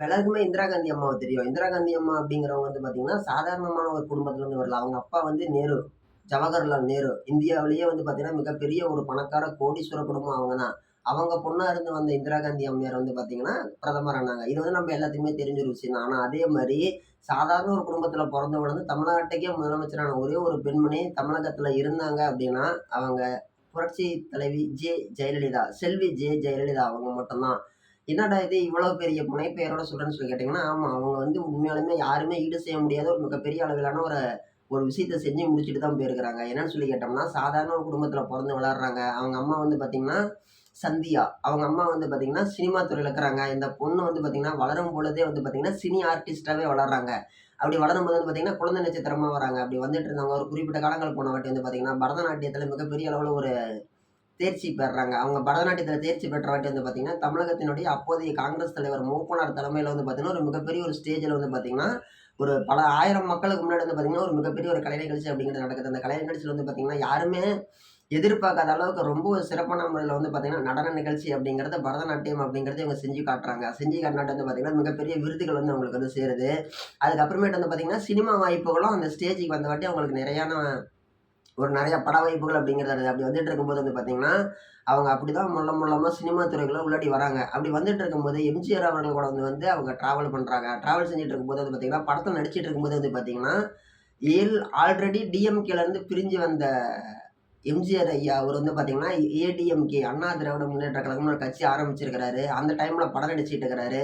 எல்லாருக்குமே இந்திரா காந்தி அம்மாவை தெரியும். இந்திரா காந்தி அம்மா அப்படிங்கிறவங்க வந்து பார்த்தீங்கன்னா சாதாரணமான ஒரு குடும்பத்துலேருந்து வரல. அவங்க அப்பா வந்து நேரு ஜவஹர்லால் நேரு. இந்தியாவிலேயே வந்து பார்த்தீங்கன்னா மிகப்பெரிய ஒரு பணக்கார கோடீஸ்வர குடும்பம் அவங்க தான் அவங்க பொண்ணாக இருந்து வந்த இந்திரா காந்தி அம்மையார் வந்து பார்த்தீங்கன்னா பிரதமர் ஆனாங்க. இது வந்து நம்ம எல்லாத்துக்குமே தெரிஞ்ச ஒரு விஷயம் தான். ஆனால் அதே மாதிரி சாதாரண ஒரு குடும்பத்தில் பிறந்த வந்து தமிழ்நாட்டுக்கே முதலமைச்சரான ஒரே ஒரு பெண்மணி தமிழகத்தில் இருந்தாங்க அப்படின்னா அவங்க புரட்சி தலைவி ஜே ஜெயலலிதா செல்வி ஜே ஜெயலலிதா அவங்க மட்டும்தான். என்னடா இது இவ்வளோ பெரிய புனைப்பெயரோட சொல்கிறேன்னு சொல்லி கேட்டிங்கன்னா ஆமாம் அவங்க வந்து உண்மையாலுமே யாருமே ஈடு செய்ய முடியாத ஒரு மிகப்பெரிய அளவிலான ஒரு ஒரு விஷயத்த செஞ்சு முடிச்சுட்டு தான் போயிருக்கிறாங்க. என்னன்னு சொல்லி கேட்டோம்னா சாதாரண ஒரு குடும்பத்தில் பிறந்து வளர்றாங்க. அவங்க அம்மா வந்து பார்த்திங்கன்னா சந்தியா. அவங்க அம்மா வந்து பார்த்திங்கன்னா சினிமா துறையில் இருக்கிறாங்க. இந்த பொண்ணு வந்து பார்த்திங்கன்னா வளரும் பொழுதே வந்து பார்த்திங்கன்னா சினி ஆர்டிஸ்டாகவே வளர்றாங்க. அப்படி வளரும் போது வந்து பார்த்திங்கன்னா குழந்தை நட்சத்திரமாக வராங்க. அப்படி வந்துட்டு இருந்தவங்க ஒரு குறிப்பிட்ட காலங்கள் போன வாட்டி வந்து பார்த்திங்கன்னா பரதநாட்டியத்தில் மிகப்பெரிய அளவில் ஒரு தேர்ச்சி பெறுறாங்க அவங்க பரதநாட்டியத்தில் தேர்ச்சி பெற்றவாட்டி வந்து பார்த்திங்கன்னா தமிழகத்தினுடைய அப்போதைய காங்கிரஸ் தலைவர் மூப்பனார் தலைமையில் வந்து பார்த்திங்கன்னா ஒரு மிகப்பெரிய ஒரு ஸ்டேஜில் வந்து பார்த்திங்கன்னா ஒரு பல ஆயிரம் மக்களுக்கு முன்னாடி வந்து பார்த்திங்கன்னா ஒரு மிகப்பெரிய ஒரு கலை நிகழ்ச்சி அப்படிங்கிறது நடக்குது. அந்த கலை நிகழ்ச்சியில் வந்து பார்த்திங்கன்னா யாருமே எதிர்பார்க்காத அளவுக்கு ரொம்ப ஒரு சிறப்பான முறையில் வந்து பார்த்திங்கன்னா நடன நிகழ்ச்சி அப்படிங்கிறது பரதநாட்டியம் அப்படிங்கிறத இவங்க செஞ்சு காட்டுறாங்க. செஞ்சு காட்டினாட்டு வந்து பார்த்திங்கன்னா மிகப்பெரிய விருதுகள் வந்து அவங்களுக்கு வந்து சேருது. அதுக்கப்புறமேட்டு வந்து பார்த்திங்கன்னா சினிமா வாய்ப்புகளும் அந்த ஸ்டேஜுக்கு வந்த வாட்டி அவங்களுக்கு நிறையான ஒரு நிறைய பட வாய்ப்புகள் அப்படிங்கிறது அப்படி வந்துட்டு இருக்கும்போது வந்து பார்த்திங்கன்னா அவங்க அப்படி தான் முள்ள முள்ளமாக சினிமா துறைக்குள்ள உள்ளாடி வராங்க. அப்படி வந்துட்டு இருக்கும்போது எம்ஜிஆர் அவர்கள் கூட வந்து வந்து அவங்க ட்ராவல் பண்ணுறாங்க ட்ராவல் செஞ்சுட்டு இருக்கும்போது வந்து பார்த்திங்கன்னா படத்தில் நடிச்சிட்டு இருக்கும்போது வந்து பார்த்திங்கன்னா ஏல் ஆல்ரெடி டிஎம்கேலேருந்து பிரிஞ்சு வந்த எம்ஜிஆர் ஐயா அவர் வந்து பார்த்தீங்கன்னா ஏடிஎம்கே அண்ணா திராவிட முன்னேற்ற கழகம்னு ஒரு கட்சி ஆரம்பிச்சிருக்கிறாரு. அந்த டைமில் படம் நடிச்சிட்டு இருக்கிறாரு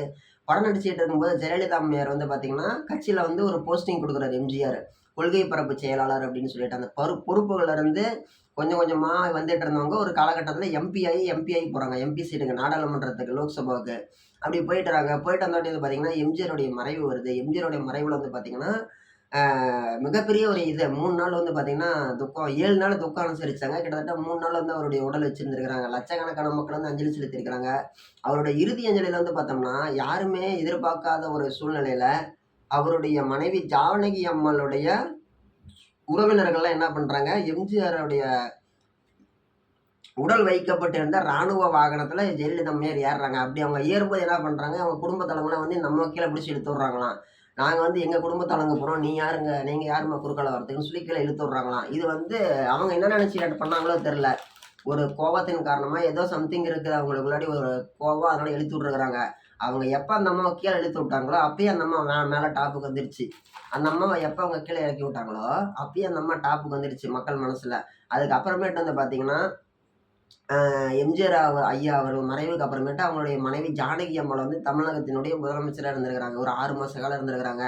படம் நடிச்சிட்டு இருக்கும்போது ஜெயலலிதா அம்மையார் வந்து பார்த்தீங்கன்னா கட்சியில் வந்து ஒரு போஸ்டிங் கொடுக்குறாரு எம்ஜிஆர் கொள்கை பரப்பு செயலாளர் அப்படின்னு சொல்லிட்டு அந்த பரு பொறுப்புகளிலிருந்து கொஞ்சம் கொஞ்சமாக வந்துட்டு இருந்தவங்க ஒரு காலகட்டத்தில் எம்பிஐ எம்பிஐ போகிறாங்க எம்பி சீட்டுக்கு நாடாளுமன்றத்துக்கு லோக்சபாவுக்கு. அப்படி போயிட்டுறாங்க போயிட்டு வந்தாட்டி வந்து பார்த்தீங்கன்னா எம்ஜிஆருடைய மறைவு வருது. எம்ஜிஆருடைய மறைவில் வந்து பார்த்தீங்கன்னா மிகப்பெரிய ஒரு இது. மூணு நாள் வந்து பார்த்தீங்கன்னா துக்கம். ஏழு நாள் துக்கம் அனுசரிச்சாங்க. கிட்டத்தட்ட மூணு நாள் வந்து அவருடைய உடல் வச்சுருந்துருக்குறாங்க. லட்சக்கணக்கான மக்கள் வந்து அஞ்சலி செலுத்திருக்கிறாங்க அவருடைய இறுதி அஞ்சலியில் வந்து பார்த்தோம்னா யாருமே எதிர்பார்க்காத ஒரு சூழ்நிலையில் அவருடைய மனைவி ஜானகி அம்மாளுடைய உறவினர்கள்லாம் என்ன பண்றாங்க? எம்ஜிஆருடைய உடல் வைக்கப்பட்டிருந்த ராணுவ வாகனத்துல ஜெயலலிதா அம்மையார் ஏறுறாங்க. அப்படி அவங்க ஏறும்போது என்ன பண்றாங்க? அவங்க குடும்பத்தலங்களாம் வந்து நம்ம கீழே பிடிச்சி இழுத்து விட்றாங்களாம் நாங்கள் வந்து எங்கள் குடும்பத்தலங்க போகிறோம் நீ யாருங்க? நீங்கள் யாருமா குறுக்கால வரதுக்குன்னு சொல்லி கீழே இழுத்து விட்றாங்களாம் இது வந்து அவங்க என்ன நினச்சி பண்ணாங்களோ தெரில ஒரு கோபத்தின் காரணமாக ஏதோ சம்திங் இருக்குது. அவங்களுக்கு முன்னாடி ஒரு கோபம் அதனால் எழுத்து விட்ருக்குறாங்க அவங்க எப்போ அந்த அம்மாவை கீழே இழுத்து விட்டாங்களோ அப்பயே அந்த அம்மா மே மேலே டாப்புக்கு வந்துருச்சு. அந்த அம்மாவை எப்போ அவங்க கீழே இறக்கி விட்டாங்களோ அப்பயே அந்த அம்மா டாப்புக்கு வந்துருச்சு மக்கள் மனசில். அதுக்கப்புறமேட்டு வந்து பார்த்திங்கன்னா எம்ஜிஆர் அவர் ஐயா அவர்கள் மறைவுக்கு அப்புறமேட்டு அவங்களுடைய மனைவி ஜானகி அம்மாள் வந்து தமிழகத்தினுடைய முதலமைச்சராக இருந்திருக்கிறாங்க. ஒரு ஆறு மாத காலம் இருந்திருக்கிறாங்க.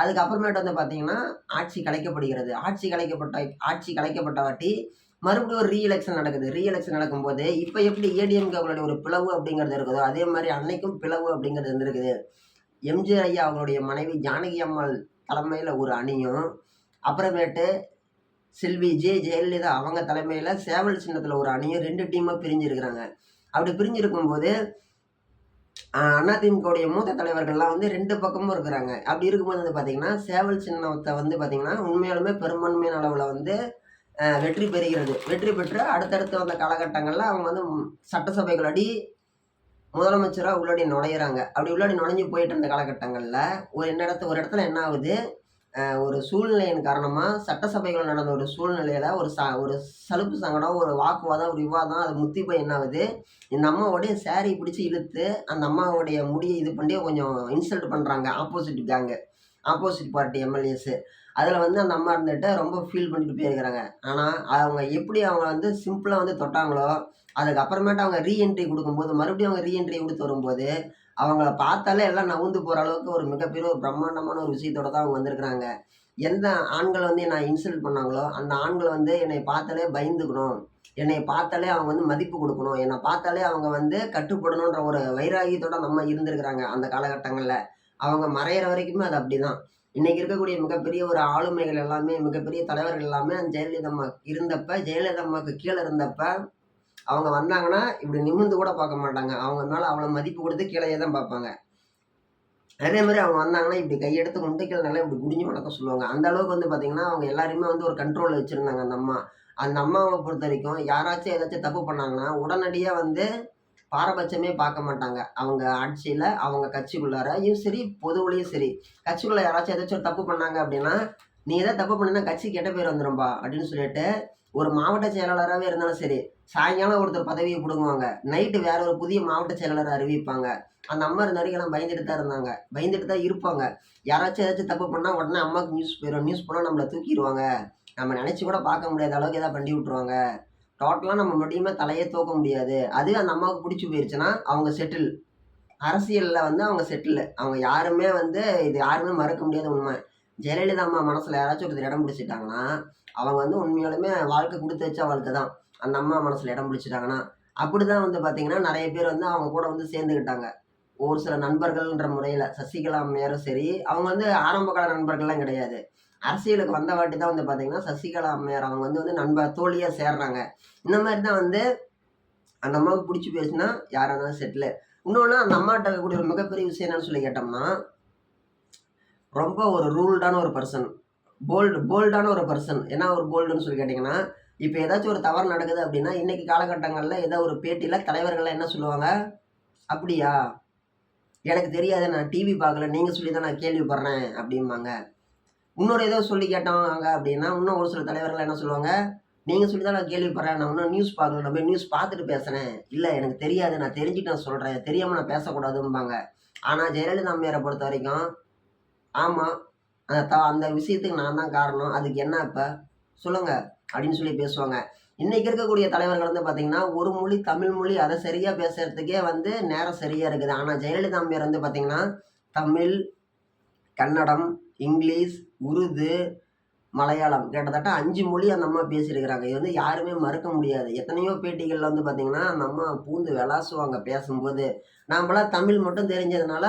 அதுக்கப்புறமேட்டு வந்து பார்த்திங்கன்னா ஆட்சி கலைக்கப்படுகிறது. ஆட்சி கலைக்கப்பட்ட ஆட்சி கலைக்கப்பட்ட வாட்டி மறுபடியும் ஒரு ரீ எலெக்ஷன் நடக்குது. ரீ எலெக்ஷன் நடக்கும்போது இப்போ எப்படி ஏடிஎம்கே அவங்களுடைய ஒரு பிளவு அப்படிங்கிறது இருக்குதோ அதே மாதிரி அன்னைக்கும் பிளவு அப்படிங்கிறது இருந்திருக்குது. எம்ஜிஆர் ஐயா அவங்களுடைய மனைவி ஜானகி அம்மாள் தலைமையில் ஒரு அணியும் அப்புறமேட்டு செல்வி ஜே ஜெயலலிதா அவங்க தலைமையில் சேவல் சின்னத்தில் ஒரு அணியும் ரெண்டு டீமாக பிரிஞ்சிருக்கிறாங்க அப்படி பிரிஞ்சிருக்கும்போது ஆஹ் அதிமுகவுடைய மூத்த தலைவர்கள்லாம் வந்து ரெண்டு பக்கமும் இருக்கிறாங்க. அப்படி இருக்கும்போது வந்து பார்த்தீங்கன்னா சேவல் சின்னத்தை வந்து பார்த்தீங்கன்னா உண்மையாலுமே பெரும்பான்மையான அளவில் வந்து வெற்றி பெறுகிறது. வெற்றி பெற்று அடுத்தடுத்து வந்த காலகட்டங்களில் அவங்க வந்து ம், சட்டசபைகள் அடி முதலமைச்சராக உள்ளாடி நுழையிறாங்க. அப்படி உள்ளாடி நுழைஞ்சு போயிட்டு இருந்த காலகட்டங்களில் ஒரு என்ன இடத்து ஒரு இடத்துல என்ன ஆகுது? ஒரு சூழ்நிலையின் காரணமாக சட்டசபைகள் நடந்த ஒரு சூழ்நிலையில் ஒரு ச ஒரு சலுப்பு சங்கடம் ஒரு வாக்குவாதம் ஒரு விவாதம் அது முத்தி போய் என்ன ஆகுது? இந்த அம்மாவோடைய சேரீ பிடிச்சி இழுத்து அந்த அம்மாவோடைய முடியை இது பண்ணி கொஞ்சம் இன்சல்ட் பண்ணுறாங்க opposite gang opposite party MLAs அதில் வந்து அந்த அம்மா இருந்துகிட்ட ரொம்ப ஃபீல் பண்ணிட்டு போயிருக்கிறாங்க. ஆனால் அவங்க எப்படி அவங்க வந்து சிம்பிளாக வந்து தொட்டாங்களோ அதுக்கப்புறமேட்டு அவங்க ரீஎன்ட்ரி கொடுக்கும்போது மறுபடியும் அவங்க ரீஎன்ட்ரி கொடுத்து வரும்போது அவங்கள பார்த்தாலே எல்லாம் நவுந்து போகிற அளவுக்கு ஒரு மிகப்பெரிய ஒரு பிரம்மாண்டமான ஒரு விஷயத்தோட தான் அவங்க வந்திருக்கிறாங்க. எந்த ஆண்கள் வந்து என்னை இன்சல்ட் பண்ணாங்களோ அந்த ஆண்கள் வந்து என்னை பார்த்தாலே பயந்துக்கணும். என்னை பார்த்தாலே அவங்க வந்து மதிப்பு கொடுக்கணும். என்னை பார்த்தாலே அவங்க வந்து கட்டுப்படணுன்ற ஒரு வைராகியத்தோட நம்ம இருந்திருக்கிறாங்க அந்த காலகட்டங்களில். அவங்க மறையிற வரைக்குமே அது அப்படிதான். இன்னைக்கு இருக்கக்கூடிய மிகப்பெரிய ஒரு ஆளுமைகள் எல்லாமே மிகப்பெரிய தலைவர்கள் எல்லாமே அந்த ஜெயலலிதா அம்மா இருந்தப்ப ஜெயலலிதா அம்மாவுக்கு கீழே இருந்தப்ப அவங்க வந்தாங்கன்னா இப்படி நிமிர்ந்து கூட பார்க்க மாட்டாங்க. அவங்க மேலே அவ்வளோ மதிப்பு கொடுத்து கீழே தான் பார்ப்பாங்க. அதே மாதிரி அவங்க வந்தாங்கன்னா இப்படி கையெடுத்து கொண்டு கீழே நல்லா இப்படி குடிஞ்சு வணக்கம் சொல்லுவாங்க. அந்த அளவுக்கு வந்து பார்த்தீங்கன்னா அவங்க எல்லாருமே வந்து ஒரு கண்ட்ரோலில் வச்சுருந்தாங்க அந்த அம்மா. அந்த அம்மாவை பொறுத்த வரைக்கும் யாராச்சும் ஏதாச்சும் தப்பு பண்ணாங்கன்னா உடனடியாக வந்து பாரபட்சமே பார்க்க மாட்டாங்க. அவங்க ஆட்சியில் அவங்க கட்சிக்குள்ளாரையும் சரி பொதுவுலையும் சரி. கட்சிக்குள்ளே யாராச்சும் ஏதாச்சும் ஒரு தப்பு பண்ணாங்க அப்படின்னா நீ ஏதாவது தப்பு பண்ணினா கட்சி கெட்ட பேர் வந்துடும்பா அப்படின்னு சொல்லிட்டு ஒரு மாவட்ட செயலாளராகவே இருந்தாலும் சரி சாயங்காலம் ஒருத்தர் பதவியை பிடுங்குவாங்க. நைட்டு வேற ஒரு புதிய மாவட்ட செயலாளர் அறிவிப்பாங்க. அந்த அம்மா இருந்த வரைக்கும் எல்லாம் பயந்துட்டு தான் இருந்தாங்க. பயந்துட்டு தான் இருப்பாங்க. யாராச்சும் ஏதாச்சும் தப்பு பண்ணால் உடனே அம்மாவுக்கு நியூஸ் போயிடும் நியூஸ் போனால் நம்மளை தூக்கிடுவாங்க. நம்ம நினச்சி கூட பார்க்க முடியாத அளவுக்கு ஏதாவது பண்ணி விட்ருவாங்க டோட்டலாக நம்ம முடியுமே தலையே தூக்க முடியாது. அது அந்த அம்மாவுக்கு பிடிச்சி போயிருச்சுன்னா அவங்க செட்டில் அரசியலில் வந்து அவங்க செட்டில் அவங்க யாருமே வந்து இது யாருமே மறக்க முடியாத உண்மை. ஜெயலலிதா அம்மா மனசில் யாராச்சும் ஒருத்தர் இடம் பிடிச்சிட்டாங்கன்னா அவங்க வந்து உண்மையாலுமே வாழ்க்கை கொடுத்து வச்ச வாழ்க்கை தான். அந்த அம்மா மனசில் இடம் பிடிச்சிட்டாங்கன்னா அப்படி தான் வந்து பார்த்திங்கன்னா நிறைய பேர் வந்து அவங்க கூட வந்து சேர்ந்துக்கிட்டாங்க ஒரு சில நண்பர்கள்ன்ற முறையில் சசிகலா அம்மையாரும் சரி அவங்க வந்து ஆரம்ப கால நண்பர்கள்லாம் கிடையாது. அரசியலுக்கு வந்த வாட்டி தான் வந்து பார்த்தீங்கன்னா சசிகலா அம்மையார் அவங்க வந்து வந்து நண்பர் தோழியாக சேர்றாங்க. இந்த மாதிரி தான் வந்து அந்த அம்மாவுக்கு பிடிச்சி பேசுனா யாராக இருந்தாலும் செட்டில் இன்னொன்று அந்த அம்மாட்ட கூடிய ஒரு மிகப்பெரிய விஷயம் என்னன்னு சொல்லி கேட்டோம்னா ரொம்ப ஒரு ரூல்டான ஒரு பர்சன் போல்டு போல்டான ஒரு பர்சன் என்ன ஒரு போல்டுன்னு சொல்லி கேட்டிங்கன்னா இப்போ ஏதாச்சும் ஒரு தவறு நடக்குது அப்படின்னா இன்னைக்கு காலகட்டங்களில் ஏதோ ஒரு பேட்டியில் தலைவர்கள்லாம் என்ன சொல்லுவாங்க? அப்படியா? எனக்கு தெரியாது நான் டிவி பார்க்கல. நீங்கள் சொல்லி தான் நான் கேள்விப்படுறேன். அப்படிம்பாங்க. இன்னொரு ஏதோ சொல்லி கேட்டாங்க அப்படின்னா இன்னும் ஒரு சில தலைவர்கள் என்ன சொல்லுவாங்க? நீங்கள் சொல்லி தான் நான் கேள்விப்படுறேன். நான் இன்னும் நியூஸ் பார்க்கல நான் போய் நியூஸ் பார்த்துட்டு பேசுகிறேன் இல்லை எனக்கு தெரியாது. நான் தெரிஞ்சுட்டு நான் சொல்கிறேன் தெரியாமல் நான் பேசக்கூடாதும்பாங்க. ஆனால் ஜெயலலிதா அம்மையாரை பொறுத்த வரைக்கும் ஆமாம் அந்த த அந்த விஷயத்துக்கு நான் தான் காரணம். அதுக்கு என்ன இப்போ? சொல்லுங்கள் அப்படின்னு சொல்லி பேசுவாங்க. இன்றைக்கி இருக்கக்கூடிய தலைவர்கள் வந்து பார்த்திங்கன்னா ஒரு மொழி தமிழ் மொழி அதை சரியாக பேசுகிறதுக்கே வந்து நேரம் சரியாக இருக்குது. ஆனால் ஜெயலலிதா அம்மையார் வந்து பார்த்திங்கன்னா தமிழ் கன்னடம் இங்கிலீஷ் உருது மலையாளம் கிட்டத்தட்ட அஞ்சு மொழி அந்த அம்மா பேசியிருக்கிறாங்க. இது வந்து யாருமே மறுக்க முடியாது. எத்தனையோ பேட்டிகளில் வந்து பார்த்திங்கன்னா அந்த அம்மா பூந்து விளாசுவாங்க பேசும்போது. நாம்பளாம் தமிழ் மட்டும் தெரிஞ்சதுனால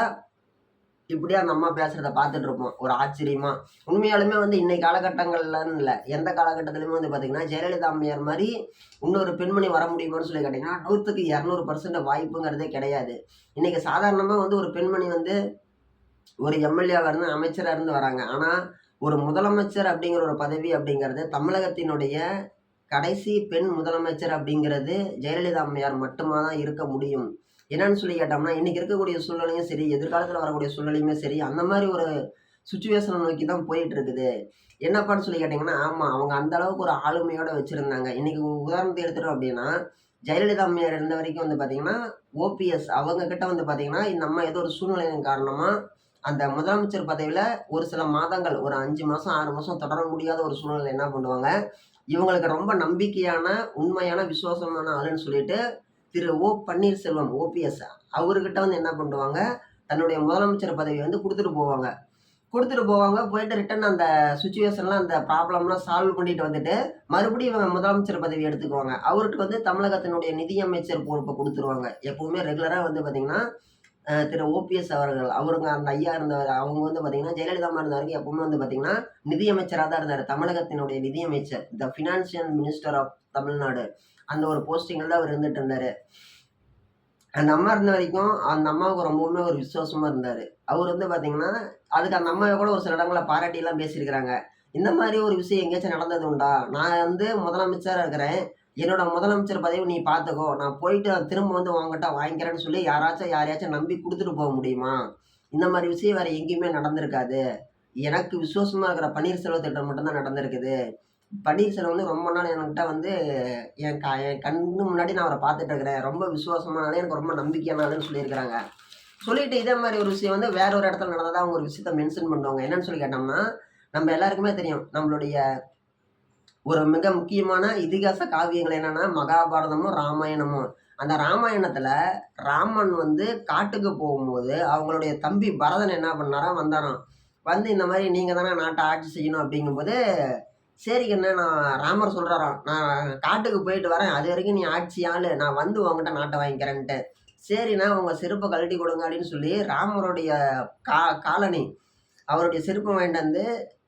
இப்படியே அந்த அம்மா பேசுகிறத பார்த்துட்டு இருப்போம் ஒரு ஆச்சரியமா. உண்மையாலுமே வந்து இன்னைக்கு காலகட்டங்கள்லன்னு இல்லை. எந்த காலகட்டத்திலுமே வந்து பார்த்திங்கன்னா ஜெயலலிதா அம்மையார் மாதிரி இன்னொரு பெண்மணி வர முடியுமான்னு சொல்லி கேட்டிங்கன்னா நூற்றுக்கு இரநூறு பர்சன்ட் வாய்ப்புங்கிறதே கிடையாது. இன்னைக்கு சாதாரணமாக வந்து ஒரு பெண்மணி வந்து ஒரு எம்எல்ஏவாக இருந்து அமைச்சராக இருந்து வராங்க. ஆனால் ஒரு முதலமைச்சர் அப்படிங்கிற ஒரு பதவி அப்படிங்கிறது தமிழகத்தினுடைய கடைசி பெண் முதலமைச்சர் அப்படிங்கிறது ஜெயலலிதா அம்மையார் மட்டுமா தான் இருக்க முடியும். என்னன்னு சொல்லி கேட்டோம்னா இன்னைக்கு இருக்கக்கூடிய சூழ்நிலையும் சரி எதிர்காலத்தில் வரக்கூடிய சூழ்நிலையுமே சரி அந்த மாதிரி ஒரு சுச்சுவேஷனை நோக்கி தான் போயிட்டு இருக்குது என்னப்பான்னு சொல்லி கேட்டிங்கன்னா ஆமாம் அவங்க அந்த அளவுக்கு ஒரு ஆளுமையோடு வச்சுருந்தாங்க. இன்னைக்கு உதாரணத்தை எடுத்துட்டோம் அப்படின்னா ஜெயலலிதா அம்மையார் இருந்த வரைக்கும் வந்து பார்த்தீங்கன்னா ஓபிஎஸ் அவங்க கிட்ட வந்து பார்த்தீங்கன்னா நம்ம ஏதோ ஒரு சூழ்நிலையின் காரணமாக அந்த முதலமைச்சர் பதவியில் ஒரு சில மாதங்கள் ஒரு அஞ்சு மாதம் ஆறு மாதம் தொடர முடியாத ஒரு சூழ்நிலை என்ன பண்ணுவாங்க? இவங்களுக்கு ரொம்ப நம்பிக்கையான உண்மையான விசுவாசமான ஆளுன்னு சொல்லிட்டு திரு ஓ பன்னீர்செல்வம் ஓபிஎஸ் அவர்கிட்ட வந்து என்ன பண்ணுவாங்க? தன்னுடைய முதலமைச்சர் பதவியை வந்து கொடுத்துட்டு போவாங்க. கொடுத்துட்டு போவாங்க போயிட்டு ரிட்டன் அந்த சுச்சுவேஷன்லாம் அந்த ப்ராப்ளம்லாம் சால்வ் பண்ணிட்டு வந்துட்டு மறுபடியும் இவங்க முதலமைச்சர் பதவி எடுத்துக்குவாங்க. அவருக்கு வந்து தமிழகத்தினுடைய நிதியமைச்சர் பொறுப்பை கொடுத்துருவாங்க. எப்பவுமே ரெகுலராக வந்து பார்த்திங்கன்னா திரு ஓபிஎஸ் அவர்கள் அவருங்க அந்த ஐயா இருந்தவர் அவங்க வந்து பார்த்தீங்கன்னா ஜெயலலிதா அம்மா இருந்த வரைக்கும் எப்பவுமே வந்து பார்த்திங்கன்னா நிதியமைச்சராக தான் இருந்தார். தமிழகத்தினுடைய நிதியமைச்சர் the financial minister of Tamil Nadu. அந்த ஒரு போஸ்டிங்கில் அவர் இருந்துட்டு இருந்தார். அந்த அம்மா இருந்த வரைக்கும் அந்த அம்மாவுக்கு ரொம்பவுமே ஒரு விசுவாசமாக இருந்தார். அவர் வந்து பார்த்தீங்கன்னா அதுக்கு அந்த அம்மாவை கூட ஒரு சில இடங்களில் பாராட்டிலாம் பேசியிருக்கிறாங்க. இந்த மாதிரி ஒரு விஷயம் எங்கேயாச்சும் நடந்தது உண்டா? நான் வந்து முதலமைச்சராக இருக்கிறேன். என்னோட முதலமைச்சர் பதவி நீ பார்த்துக்கோ நான் போயிட்டு நான் திரும்ப வந்து வாங்கிட்டா வாங்கிக்கிறேன்னு சொல்லி யாராச்சும் யாரையாச்சும் நம்பி கொடுத்துட்டு போக முடியுமா? இந்த மாதிரி விஷயம் வேறு எங்கேயுமே நடந்திருக்காது. எனக்கு விசுவாசமாக இருக்கிற பன்னீர்செல்வ திட்டம் மட்டும்தான் நடந்திருக்குது. பன்னீர்செல்வம் வந்து ரொம்ப நாள் என்கிட்ட வந்து என் க என் கண்ணு முன்னாடி நான் அவரை பார்த்துட்டு இருக்கிறேன். ரொம்ப விசுவாசமானாலே எனக்கு ரொம்ப நம்பிக்கையானாலுன்னு சொல்லியிருக்கிறாங்க. சொல்லிட்டு இதே மாதிரி ஒரு விஷயம் வந்து வேற ஒரு இடத்துல நடந்ததாக அவங்க ஒரு விஷயத்த மென்ஷன் பண்ணுவாங்க. என்னன்னு சொல்லி கேட்டோம்னா நம்ம எல்லாருக்குமே தெரியும். நம்மளுடைய ஒரு மிக முக்கியமான இதிகாச காவியங்கள் என்னன்னா மகாபாரதமும் ராமாயணமும். அந்த ராமாயணத்துல ராமன் வந்து காட்டுக்கு போகும்போது அவங்களுடைய தம்பி பரதன் என்ன பண்ணாரா வந்தாராம். வந்து இந்த மாதிரி நீங்க தானே நாட்டை ஆட்சி செய்யணும் அப்படிங்கும்போது சரி என்ன நான் ராமர் சொல்றாராம் நான் காட்டுக்கு போயிட்டு வரேன் அது வரைக்கும் நீ ஆட்சி ஆளு நான் வந்து உங்ககிட்ட நாட்டை வாங்கிக்கிறேன்ட்டு. சரிண்ணா உங்க செருப்பை கழட்டி கொடுங்க அப்படின்னு சொல்லி ராமருடைய கா காலனி அவருடைய செருப்பை வாங்கிட்டு வந்து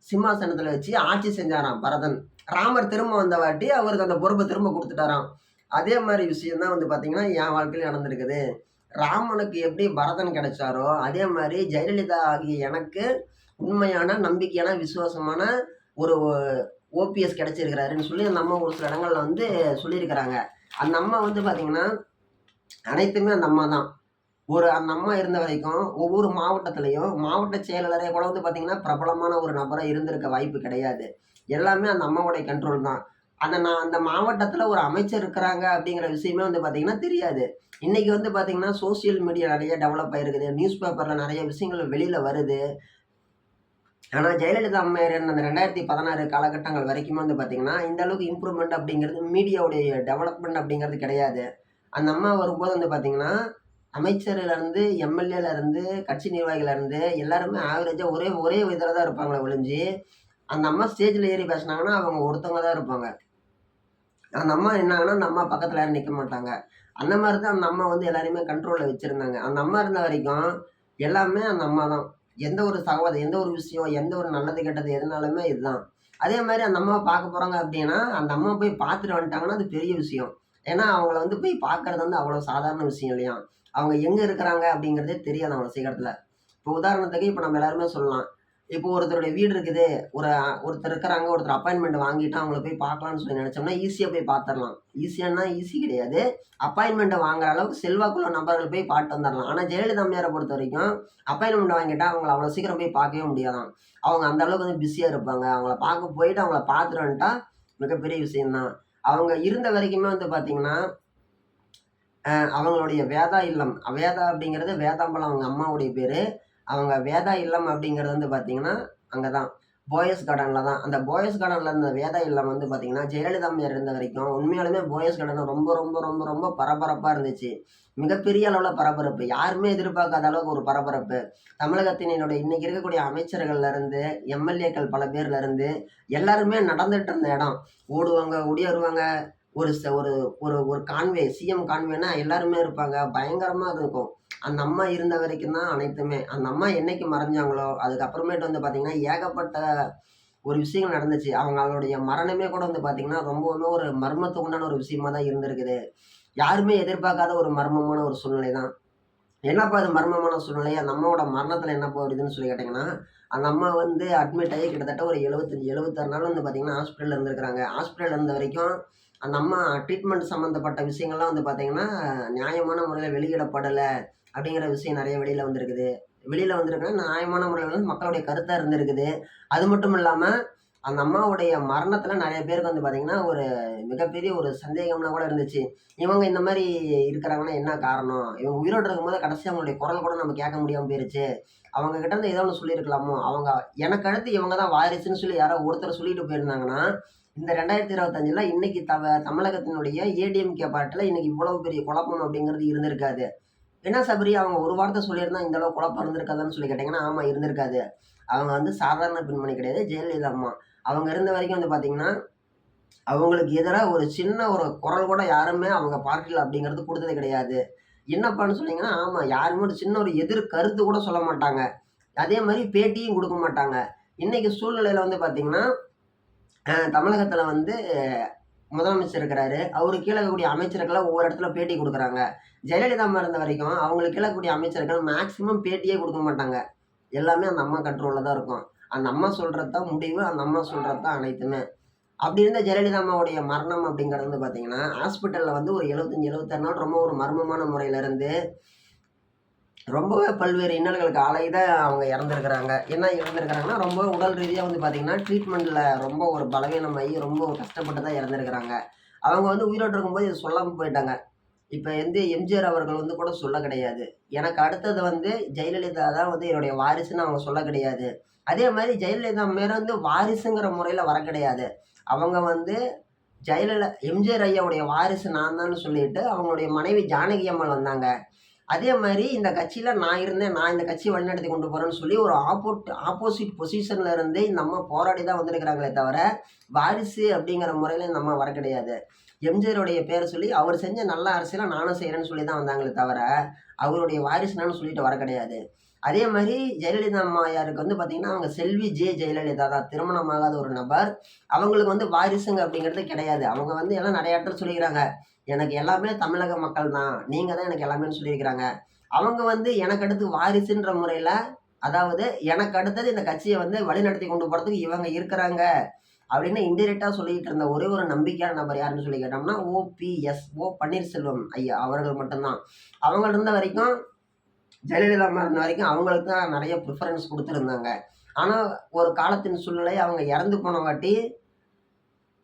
சிம்மாசனத்தில் வச்சு ஆட்சி செஞ்சாராம் பரதன். ராமர் திரும்ப வந்த வாட்டி அவருக்கு அந்த பொறுப்பை திரும்ப கொடுத்துட்டாராம். அதே மாதிரி விஷயம்தான் வந்து பார்த்தீங்கன்னா என் வாழ்க்கையில் நடந்திருக்குது. ராமனுக்கு எப்படி பரதன் கிடைச்சாரோ அதே மாதிரி ஜெயலலிதா ஆகிய எனக்கு உண்மையான நம்பிக்கையான விசுவாசமான ஒரு ஓபிஎஸ் கிடைச்சிருக்கிறாருன்னு சொல்லி அந்த அம்மா ஒரு சில இடங்களில் வந்து சொல்லியிருக்கிறாங்க. அந்த அம்மா வந்து பார்த்திங்கன்னா அனைத்துமே அந்த அம்மா தான். ஒரு அந்த அம்மா இருந்த வரைக்கும் ஒவ்வொரு மாவட்டத்திலயும் மாவட்ட செயலாளரே கூட வந்து பார்த்தீங்கன்னா, பிரபலமான ஒரு நபராக இருந்திருக்க வாய்ப்பு கிடையாது. எல்லாமே அந்த அம்மாவுடைய கண்ட்ரோல் தான். அந்த நான் அந்த மாவட்டத்தில் ஒரு அமைச்சர் இருக்கிறாங்க அப்படிங்கிற விஷயமே வந்து பார்த்தீங்கன்னா தெரியாது. இன்னைக்கு வந்து பார்த்தீங்கன்னா, சோசியல் மீடியா நிறைய டெவலப் ஆயிருக்குது. நியூஸ் பேப்பரில் நிறைய விஷயங்கள் வெளியில் வருது. ஆனால் ஜெயலலிதா அம்மையார் அந்த ரெண்டாயிரத்தி பதினாறு காலகட்டங்கள் வரைக்குமே வந்து பார்த்தீங்கன்னா, இந்த அளவுக்கு இம்ப்ரூவ்மெண்ட் அப்படிங்கிறது மீடியாவுடைய டெவலப்மெண்ட் அப்படிங்கிறது கிடையாது. அந்த அம்மா வரும்போது வந்து பார்த்தீங்கன்னா, அமைச்சர்லேருந்து எம்எல்ஏலேருந்து கட்சி நிர்வாகிகள்லருந்து எல்லாருமே ஆவரேஜாக ஒரே ஒரே இதில் தான் இருப்பாங்களே ஒழிஞ்சு, அந்த அம்மா ஸ்டேஜில் ஏறி பேசினாங்கன்னா, அவங்க ஒருத்தவங்க தான் இருப்பாங்க. அந்த அம்மா என்னாங்கன்னா அந்த அம்மா பக்கத்தில் யாரும் நிற்க மாட்டாங்க. அந்த மாதிரி தான் அந்த அம்மா வந்து எல்லாரையுமே கண்ட்ரோலில் வச்சுருந்தாங்க அந்த அம்மா இருந்த வரைக்கும் எல்லாமே அந்த அம்மா தான். எந்த ஒரு சகவாதம் எந்த ஒரு விஷயம், எந்த ஒரு நல்லது, கெட்டது எதுனாலுமே இதுதான். அதே மாதிரி அந்த அம்மா பார்க்க போகிறாங்க அப்படின்னா, அந்த அம்மா போய் பார்த்துட்டு வந்துட்டாங்கன்னா, அது பெரிய விஷயம். ஏன்னா, அவங்கள வந்து போய் பார்க்கறது வந்து அவ்வளோ சாதாரண விஷயம் இல்லையா? அவங்க எங்கே இருக்கிறாங்க அப்படிங்கிறதே தெரியாது அவ்வளோ சீக்கிரத்தில் இப்போ உதாரணத்துக்கு இப்போ நம்ம எல்லாருமே சொல்லலாம். இப்போ ஒருத்தருடைய வீடு இருக்குது. ஒரு ஒருத்தர் இருக்கிறாங்க. ஒருத்தர் அப்பாயின்மெண்ட் வாங்கிட்டு அவங்கள போய் பார்க்கலாம்னு சொல்லி நினச்சோம்னா ஈஸியாக போய் பார்த்துடலாம் ஈஸியானா ஈஸி கிடையாது. அப்பாயின்மெண்ட்டை வாங்குற அளவுக்கு செல்வாக்குள்ள நபர்கள் போய் பார்த்துட்டு வந்துடலாம் ஆனால் ஜெயலலிதா யாரை பொறுத்த வரைக்கும் அப்பாயின்ட்மென்ட் வாங்கிட்டா அவங்கள அவ்வளோ சீக்கிரம் போய் பார்க்கவே முடியாதான் அவங்க அந்த அளவுக்கு வந்து பிஸியாக இருப்பாங்க. அவங்கள பார்க்க போயிட்டு அவங்கள பார்த்துட்டு வந்துட்டா, மிகப்பெரிய விஷயம் தான். அவங்க இருந்த வரைக்குமே வந்து பார்த்தீங்கன்னா, அவங்களுடைய வேதா இல்லம். வேதா அப்படிங்கிறது வேதாம்பலம் அவங்க அம்மாவுடைய பேர் அவங்க வேதா இல்லம் அப்படிங்கிறது வந்து பார்த்தீங்கன்னா, அங்கே தான். போயஸ் கார்டனில் தான். அந்த போயஸ் கார்டனில் இருந்த வேதா இல்லம் வந்து பார்த்தீங்கன்னா, ஜெயலலிதா அம்மையார் இருந்த வரைக்கும் உண்மையாலுமே போயஸ் கார்டன் ரொம்ப ரொம்ப ரொம்ப ரொம்ப பரபரப்பாக இருந்துச்சு. மிகப்பெரிய அளவில் பரபரப்பு. யாருமே எதிர்பார்க்காத அளவுக்கு ஒரு பரபரப்பு. தமிழகத்தினோட இன்றைக்கி இருக்கக்கூடிய அமைச்சர்கள்லேருந்து எம்.எல்.ஏக்கள் பல பேர்லருந்து எல்லாருமே நடந்துகிட்டு இருந்த இடம். ஓடுவாங்க, ஓடியாருவாங்க. ஒரு ச ஒரு ஒரு ஒரு கான்வே சிஎம் கான்வேனா எல்லாருமே இருப்பாங்க. பயங்கரமாக இருக்கும். அந்த அம்மா இருந்த வரைக்கும் தான் அனைத்துமே. அந்த அம்மா என்னைக்கு மறைஞ்சாங்களோ, அதுக்கப்புறமேட்டு வந்து பார்த்திங்கன்னா ஏகப்பட்ட ஒரு விஷயங்கள் நடந்துச்சு. அவங்களுடைய மரணமே கூட வந்து பார்த்திங்கன்னா ரொம்பவுமே ஒரு மர்மத்துக்கு உண்டான ஒரு விஷயமா தான் இருந்திருக்குது. யாருமே எதிர்பார்க்காத ஒரு மர்மமான ஒரு சூழ்நிலை தான். என்னப்பா அது மர்மமான சூழ்நிலை? அந்த அம்மாவோட மரணத்தில் என்ன வருதுன்னு சொல்லி கேட்டிங்கன்னா அந்த அம்மா வந்து அட்மிட் ஆகி கிட்டத்தட்ட ஒரு 75, 76 நாள் வந்து பார்த்தீங்கன்னா, ஹாஸ்பிட்டலில் இருந்திருக்கிறாங்க. ஹாஸ்பிட்டலில் இருந்த வரைக்கும் அந்த அம்மா ட்ரீட்மெண்ட் சம்மந்தப்பட்ட விஷயங்கள்லாம் வந்து பார்த்தீங்கன்னா, நியாயமான முறையில் வெளியிடப்படலை அப்படிங்கிற விஷயம் நிறைய வெளியில் வந்திருக்குது. வெளியில் வந்திருக்குன்னா நியாயமான முறையில் வந்து மக்களுடைய கருத்தாக இருந்திருக்குது. அது மட்டும் இல்லாமல் அந்த அம்மாவுடைய மரணத்தில் நிறைய பேருக்கு வந்து பார்த்தீங்கன்னா, ஒரு மிகப்பெரிய ஒரு சந்தேகம்லாம் கூட இருந்துச்சு. இவங்க இந்த மாதிரி இருக்கிறாங்கன்னா என்ன காரணம்? இவங்க உயிரோடு இருக்கும்போது கடைசி அவங்களுடைய குரல் கூட நம்ம கேட்க முடியாமல் போயிருச்சு. அவங்க கிட்ட இருந்து ஏதோ ஒன்று சொல்லியிருக்கலாமோ? அவங்க எனக்கு அடுத்து இவங்க தான் வாரிசுன்னு சொல்லி யாரோ ஒருத்தர் சொல்லிட்டு போயிருந்தாங்கன்னா, இந்த 2025ல இன்னைக்கு தவ தமிழகத்தினுடைய ஏடிஎம்கே பார்ட்டில இன்னைக்கு இவ்வளவு பெரிய குழப்பம் அப்படிங்கிறது இருந்திருக்காது. என்ன சபரி அவங்க ஒரு வார்த்தை சொல்லியிருந்தா இந்த அளவு குழப்பம் இருந்திருக்காதான்னு சொல்லி கேட்டிங்கன்னா ஆமாம் இருந்திருக்காது. அவங்க வந்து சாதாரண பெண்மணி கிடையாது. ஜெயலலிதா அம்மா. அவங்க இருந்த வரைக்கும் வந்து பார்த்தீங்கன்னா, அவங்களுக்கு எதிராக ஒரு சின்ன ஒரு குரல் கூட யாருமே அவங்க பார்ட்டியில் அப்படிங்கிறது கொடுத்தது கிடையாது. என்னப்பான்னு சொன்னீங்கன்னா, ஆமாம் யாருமே ஒரு சின்ன ஒரு எதிர் கருத்து கூட சொல்ல மாட்டாங்க. அதே மாதிரி பேட்டியும் கொடுக்க மாட்டாங்க. இன்னைக்கு சூழ்நிலையில் வந்து பார்த்தீங்கன்னா, தமிழகத்தில் வந்து முதலமைச்சர் இருக்கிறாரு. அவரு கீழே கூடிய அமைச்சர்கள்லாம் ஒவ்வொரு இடத்துல பேட்டி கொடுக்குறாங்க ஜெயலலிதா அம்மா இருந்த வரைக்கும் அவங்களுக்கு கீழே கூடிய அமைச்சர்கள் மேக்ஸிமம் பேட்டியே கொடுக்க மாட்டாங்க. எல்லாமே அந்த அம்மா கண்ட்ரோலில் தான் இருக்கும். அந்த அம்மா சொல்றது தான் முடிவு. அந்த அம்மா சொல்கிறது தான் அனைத்துமே. அப்படி இருந்த ஜெயலலிதா அம்மாவுடைய மரணம் அப்படிங்கிறது வந்து பார்த்தீங்கன்னா, ஹாஸ்பிட்டலில் வந்து ஒரு 75, 76 நாள் ரொம்ப ஒரு மர்மமான முறையிலேருந்து இருந்து ரொம்பவே பல்வேறு இன்னல்களுக்கு ஆளாகி தான் அவங்க இறந்துருக்குறாங்க என்ன இறந்துருக்குறாங்கன்னா ரொம்ப உடல் ரீதியாக வந்து பார்த்தீங்கன்னா, ட்ரீட்மெண்ட்டில் ரொம்ப ஒரு பலவீனமாகி ரொம்ப கஷ்டப்பட்டு தான் இறந்துருக்குறாங்க அவங்க வந்து உயிரோட இருக்கும்போது இது சொல்லாமல் போயிட்டாங்க. இப்போ வந்து எம்ஜிஆர் அவர்கள் வந்து கூட சொல்ல கிடையாது. எனக்கு அடுத்தது வந்து ஜெயலலிதா தான் வந்து என்னுடைய வாரிசுன்னு அவங்க சொல்ல கிடையாது. அதே மாதிரி ஜெயலலிதா மேலே வந்து வாரிசுங்கிற முறையில் வர கிடையாது. அவங்க வந்து ஜெயலலிதா எம்ஜிஆர் ஐயாவுடைய வாரிசு நான் தான்னு சொல்லிட்டு, அவங்களுடைய மனைவி ஜானகி அம்மாள் வந்தாங்க. அதே மாதிரி இந்த கட்சியில் நான் இருந்தேன். நான் இந்த கட்சியை வழிநடத்தி கொண்டு போகிறேன்னு சொல்லி ஒரு ஆப்போட் ஆப்போசிட் பொசிஷனில் இருந்து இந்த அம்மா போராடி தான் வந்திருக்கிறாங்களே தவிர, வாரிசு அப்படிங்கிற முறையில் இந்த அம்மா வர கிடையாது. எம்ஜிஆருடைய பேரை சொல்லி அவர் செஞ்ச நல்ல அரசியலாக நானும் செய்கிறேன்னு சொல்லி தான் வந்தாங்களே தவிர, அவருடைய வாரிசுனான்னு சொல்லிட்டு வர கிடையாது. அதே மாதிரி ஜெயலலிதா அம்மாயாருக்கு வந்து பார்த்தீங்கன்னா, அவங்க செல்வி ஜே ஜெயலலிதா தான். திருமணமாகாத ஒரு நபர். அவங்களுக்கு வந்து வாரிசுங்க அப்படிங்கிறது கிடையாது. அவங்க வந்து எல்லாம் நிறைய இடத்துல சொல்லிக்கிறாங்க. எனக்கு எல்லாமே தமிழக மக்கள் தான். நீங்கள் தான் எனக்கு எல்லாமேன்னு சொல்லியிருக்கிறாங்க. அவங்க வந்து எனக்கு அடுத்து வாரிசுன்ற முறையில் அதாவது எனக்கு அடுத்தது இந்த கட்சியை வந்து வழிநடத்தி கொண்டு போகிறதுக்கு இவங்க இருக்கிறாங்க. அப்படின்னு இன்டெரக்டாக சொல்லிக்கிட்டு இருந்த ஒரே ஒரு நம்பிக்கையான நபர் யாருன்னு சொல்லி கேட்டோம்னா ஓபிஎஸ் ஓ பன்னீர்செல்வம் ஐயா அவர்கள் மட்டும்தான் அவங்க இருந்த வரைக்கும் ஜெயலலிதா அம்மா இருந்த வரைக்கும் அவங்களுக்கு தான் நிறைய ப்ரிஃபரன்ஸ் கொடுத்துருந்தாங்க. ஆனால் ஒரு காலத்தின் சூழ்நிலை அவங்க இறந்து போன வாட்டி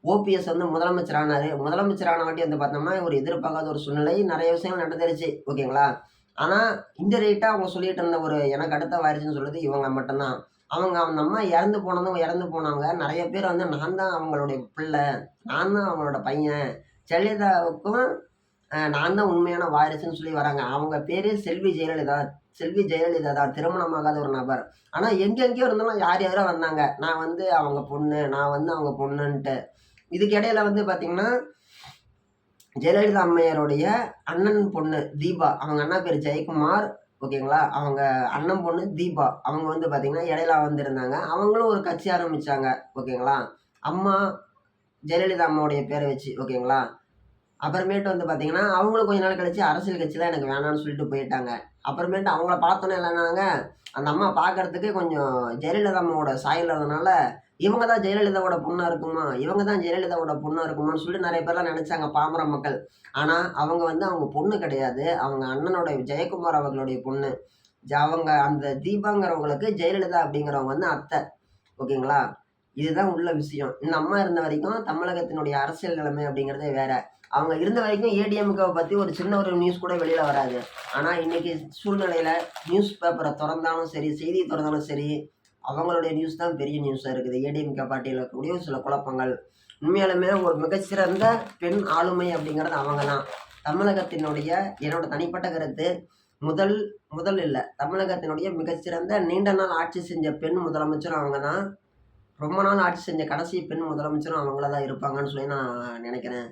ஓபிஎஸ் வந்து முதலமைச்சர் ஆனார். முதலமைச்சர் ஆன வாட்டி வந்து பார்த்தோம்னா ஒரு எதிர்பார்க்காத ஒரு சூழ்நிலை நிறைய விஷயங்கள் நடந்துருச்சு ஓகேங்களா? ஆனால் இன்டெரக்டாக அவங்க சொல்லிட்டு இருந்த ஒரு எனக்கு அடுத்த வாரிசுன்னு சொல்கிறது இவங்க மட்டும்தான். அவங்க அந்த அம்மா இறந்து போனதும் இறந்து போனவங்க நிறைய பேர் வந்து நான் தான் அவங்களுடைய பிள்ளை நான் தான் அவங்களோட பையன். ஜெயலலிதாவுக்கும் நான் தான் உண்மையான வாரிசுன்னு சொல்லி வராங்க. அவங்க பேர் செல்வி ஜெயலலிதா. செல்வி ஜெயலலிதா தான். திருமணமாகாத ஒரு நபர். ஆனால் எங்கெங்கேயோ இருந்தாலும் யார் யாரோ வந்தாங்க. நான் வந்து அவங்க பொண்ணு நான் வந்து அவங்க பொண்ணுன்ட்டு. இதுக்கு இடையில வந்து பார்த்தீங்கன்னா ஜெயலலிதா அம்மையாருடைய அண்ணன் பொண்ணு தீபா. அவங்க அண்ணா பேர் ஜெயக்குமார். ஓகேங்களா? அவங்க அண்ணன் பொண்ணு தீபா. அவங்க வந்து பார்த்தீங்கன்னா இடையில வந்திருந்தாங்க. அவங்களும் ஒரு கட்சி ஆரம்பித்தாங்க ஓகேங்களா? அம்மா ஜெயலலிதா அம்மாவுடைய பேரை வச்சு. ஓகேங்களா? அப்புறமேட்டு வந்து பார்த்தீங்கன்னா அவங்களும் கொஞ்ச நாள் கழிச்சு அரசியல் கட்சியில் எனக்கு வேணாம்னு சொல்லிட்டு போயிட்டாங்க. அப்புறமேட்டு அவங்கள பார்த்தோன்னே என்னன்னாங்க அந்த அம்மா பார்க்கறதுக்கு கொஞ்சம் ஜெயலலிதா அம்மாவோட சாயல் இருந்தனால இவங்க தான் ஜெயலலிதாவோட பொண்ணாக இருக்குமா இவங்க தான் ஜெயலலிதாவோட பொண்ணாக இருக்குமான்னு சொல்லிட்டு நிறைய பேர்லாம் நினச்சாங்க பாமர மக்கள். ஆனால் அவங்க வந்து அவங்க பொண்ணு கிடையாது. அவங்க அண்ணனோட ஜெயக்குமார் அவர்களுடைய பொண்ணு. ஜ- அவங்க அந்த தீபாங்கிறவங்களுக்கு ஜெயலலிதா அப்படிங்கிறவங்க வந்து அத்தை. ஓகேங்களா? இதுதான் உள்ள விஷயம். இந்த அம்மா இருந்த வரைக்கும் தமிழகத்தினுடைய அரசியல் நிலைமை அப்படிங்கிறதே வேற. அவங்க இருந்த வரைக்கும் ஏடிஎம்கேவை பற்றி ஒரு சின்ன ஒரு நியூஸ் கூட வெளியில் வராது. ஆனால் இன்னைக்கு சூழ்நிலையில் நியூஸ் பேப்பரை திறந்தாலும் சரி செய்தி திறந்தாலும் சரி அவங்களுடைய நியூஸ் தான் பெரிய நியூஸாக இருக்குது. ஏடிஎம்கே பார்ட்டியில் இருக்கக்கூடிய சில குழப்பங்கள். உண்மையாலுமே ஒரு மிகச்சிறந்த பெண் ஆளுமை அப்படிங்கிறது அவங்க தான் தமிழகத்தினுடைய என்னோட தனிப்பட்ட கருத்து முதல் முதல் இல்லை. தமிழகத்தினுடைய மிகச்சிறந்த நீண்ட நாள் ஆட்சி செஞ்ச பெண் முதலமைச்சரும் அவங்க தான் ரொம்ப நாள் ஆட்சி செஞ்ச கடைசி பெண் முதலமைச்சரும் அவங்கள தான் இருப்பாங்கன்னு சொல்லி நான் நினைக்கிறேன்.